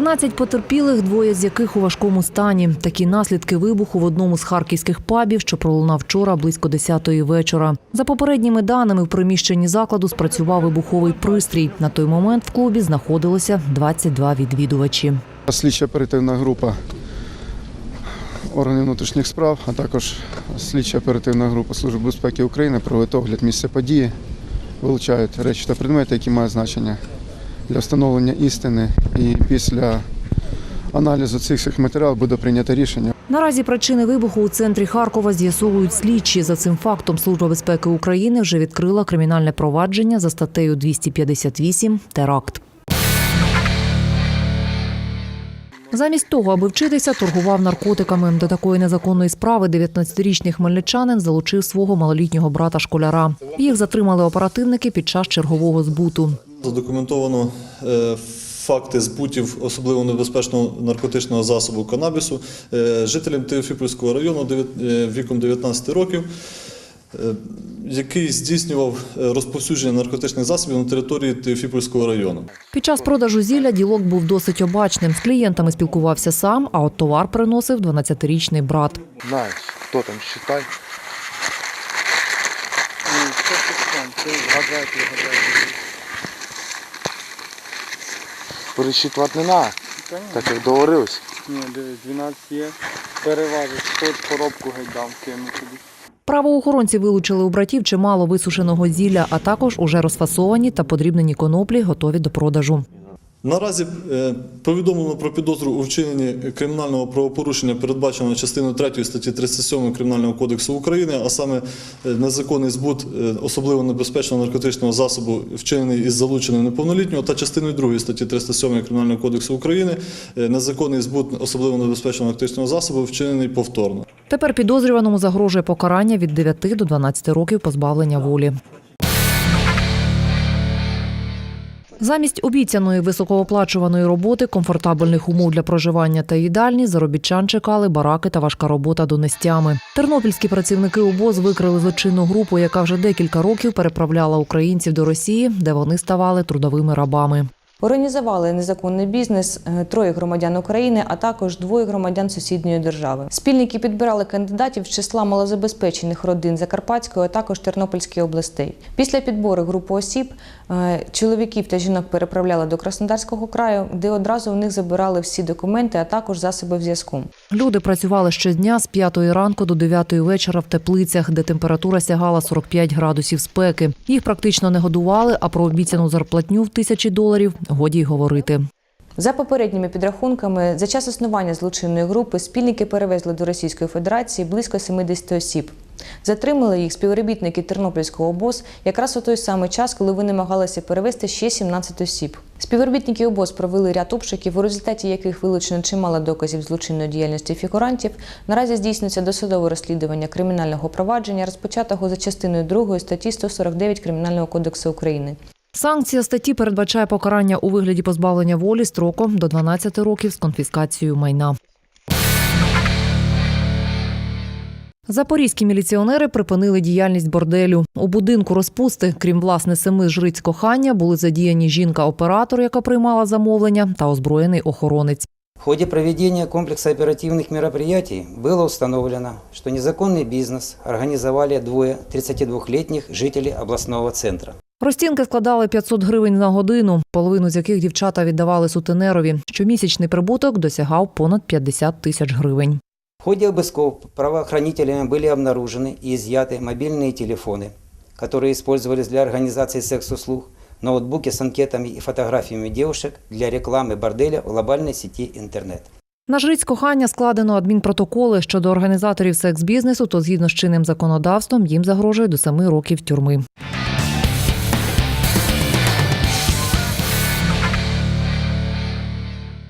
13 потерпілих, двоє з яких у важкому стані. Такі наслідки вибуху в одному з харківських пабів, що пролунав вчора близько 10-ї вечора. За попередніми даними, в приміщенні закладу спрацював вибуховий пристрій. На той момент в клубі знаходилося 22 відвідувачі. Слідча оперативна група органів внутрішніх справ, а також слідча оперативна група Служби безпеки України проводить огляд місця події, вилучають речі та предмети, які мають значення для встановлення істини. І після аналізу цих всіх матеріалів буде прийнято рішення. Наразі причини вибуху у центрі Харкова з'ясовують слідчі. За цим фактом Служба безпеки України вже відкрила кримінальне провадження за статтею 258 теракт. Замість того, аби вчитися, торгував наркотиками. До такої незаконної справи 19-річний хмельничанин залучив свого малолітнього брата школяра. Їх затримали оперативники під час чергового збуту. Задокументовано е, факти збутів особливо небезпечного наркотичного засобу канабісу е, жителям Теофіпольського району е, віком 19 років, який здійснював е, розповсюдження наркотичних засобів на території Теофіпольського району. Під час продажу зілля ділок був досить обачним. З клієнтами спілкувався сам, а от товар приносив 12-річний брат. Знаешь, кто там, вгадати. Пересчитувати не Конечно. так як договорились. Ні, дивись, 12 є. Переважиш, хоч коробку геть дам кину тобі. Правоохоронці вилучили у братів чимало висушеного зілля, а також уже розфасовані та подрібнені коноплі, готові до продажу. Наразі е, повідомлено про підозру у вчиненні кримінального правопорушення, передбаченого частиною 3 статті 37 Кримінального кодексу України, а саме е, незаконний збут е, особливо небезпечного наркотичного засобу, вчинений із залученням неповнолітнього, та частиною 2 статті 307 Кримінального кодексу України незаконний збут особливо небезпечного наркотичного засобу, вчинений повторно. Тепер підозрюваному загрожує покарання від 9 до 12 років позбавлення волі. Замість обіцяної високооплачуваної роботи, комфортабельних умов для проживання та їдальні заробітчан чекали бараки та важка робота донестями. Тернопільські працівники ОБОЗ викрили злочинну групу, яка вже декілька років переправляла українців до Росії, де вони ставали трудовими рабами. Організували незаконний бізнес е, троє громадян України, а також двоє громадян сусідньої держави. Спільники підбирали кандидатів з числа малозабезпечених родин Закарпатської, а також Тернопільської областей. Після підбору групи осіб е, чоловіків та жінок переправляли до Краснодарського краю, де одразу в них забирали всі документи, а також засоби в зв'язку. Люди працювали щодня з 5 ранку до 9 вечора в теплицях, де температура сягала 45 градусів спеки. Їх практично не годували, а про обіцяну зарплатню в тисячі доларів годі й говорити. За попередніми підрахунками, за час існування злочинної групи спільники перевезли до Російської Федерації близько 70 осіб. Затримали їх співробітники Тернопільського обоз якраз у той самий час, коли вони намагалися перевезти ще 17 осіб. Співробітники обоз провели ряд обшуків, у результаті яких вилучено чимало доказів злочинної діяльності фігурантів. Наразі здійснюється досудове розслідування кримінального провадження, розпочатого за частиною 2 статті 149 Кримінального кодексу України. Санкція статті передбачає покарання у вигляді позбавлення волі строком до 12 років з конфіскацією майна. Запорізькі міліціонери припинили діяльність борделю. У будинку розпусти, крім власне семи жриць кохання, були задіяні жінка-оператор, яка приймала замовлення, та озброєний охоронець. В ходе проведения комплекса оперативных мероприятий было установлено, что незаконный бизнес организовали двое 32-летних жителей областного центра. Розцінки складали 500 гривень на годину, половину з яких дівчата віддавали сутенерові. Щомісячний прибуток досягав понад 50 тисяч гривень. В ходе обысков правоохранителями были обнаружены и изъяты мобильные телефоны, которые использовались для организации секс-услуг, ноутбуки с анкетами и фотографиями девушек для рекламы борделя в глобальной сети интернет. На жриць кохання складено адмінпротоколи щодо організаторів секс-бізнесу, то згідно з чинним законодавством їм загрожує до 7 років тюрми.